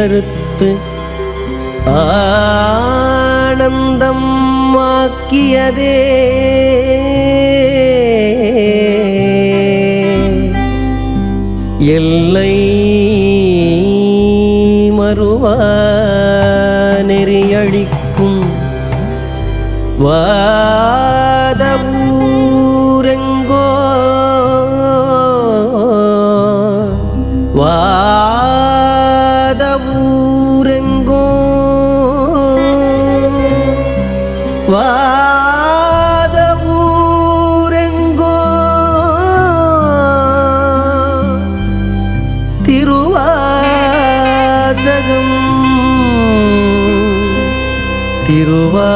அறுத்து ஆனந்தம் ஆக்கியதே. எல்லை மறுவா நெறியழிக்கும் வாதவும் வாதபூரெங்கோ திருவாசகம். திருவாசகம்.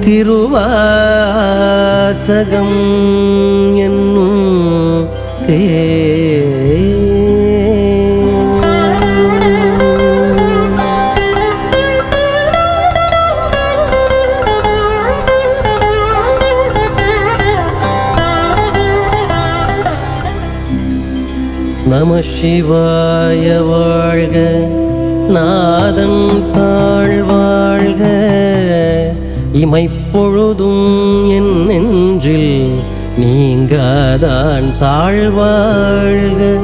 திருவாசகம் என்னும் தே நம சிவாய வாழ்க. நாதன் தாழ்வாழ்க இமைப்பொழுதும் என் நெஞ்சில் நீங்காதான் தாழ்வாழ்க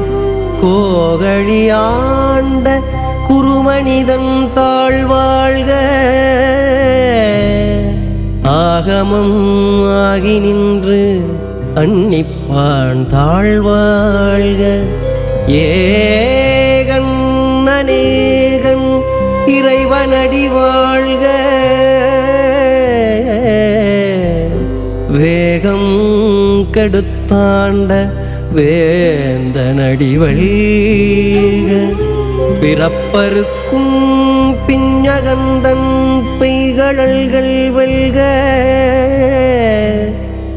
கோகழியாண்ட குருமனிதன் தாழ்வாழ்க ஆகமம் ஆகி நின்று அன்னிப்பான் தாழ்வாழ்க. ஏகன் அநேகன் இறைவனடி வாழ்க. வேகம் கெடுத்தாண்ட வேந்தனடி வழ்க பிறப்பருக்கும் பிஞ்சகந்தன் பெய்கழல்கள் வெல்க.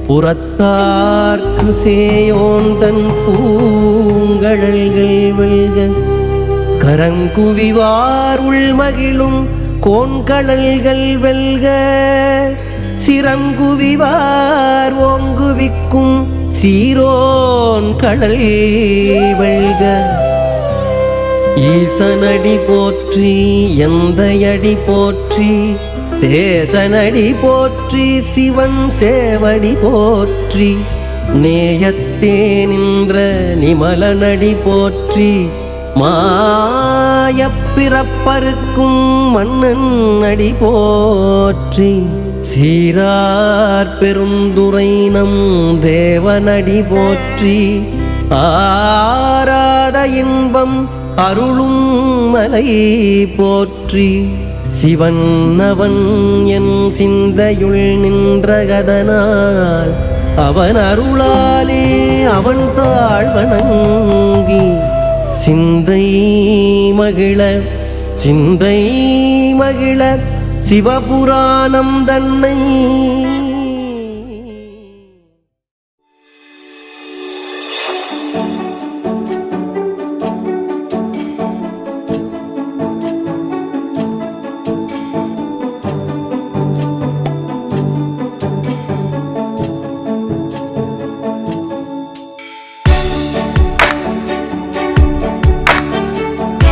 புறத்தார்க்கு சேயோந்தன் பூங்கழல்கள் வெல்க. கரங்குவிவார் உள்மகிழும் கோண்கழல்கள் வெல்க. சிறங்குவிவார் ஓங்குவிக்கும் சீரோன் கடல் வெல்க. ஈசனடி போற்றி எந்தையடி போற்றி தேசனடி போற்றி சிவன் சேவடி போற்றி நேயத்தே நின்ற நிமலனடி போற்றி மாய பிறப்பருக்கும் மன்னன் அடி போற்றி சீரார் பெருந்துரை நம் தேவனடி போற்றி ஆராத இன்பம் அருளும் மலை போற்றி. சிவன் அவன் என் சிந்தையுள் நின்றகதனால் அவன் அருளாலே அவன் தாழ் வணங்கி சிந்தை மகிழ சிந்தை மகிழ சிவபுராணம் தன்னை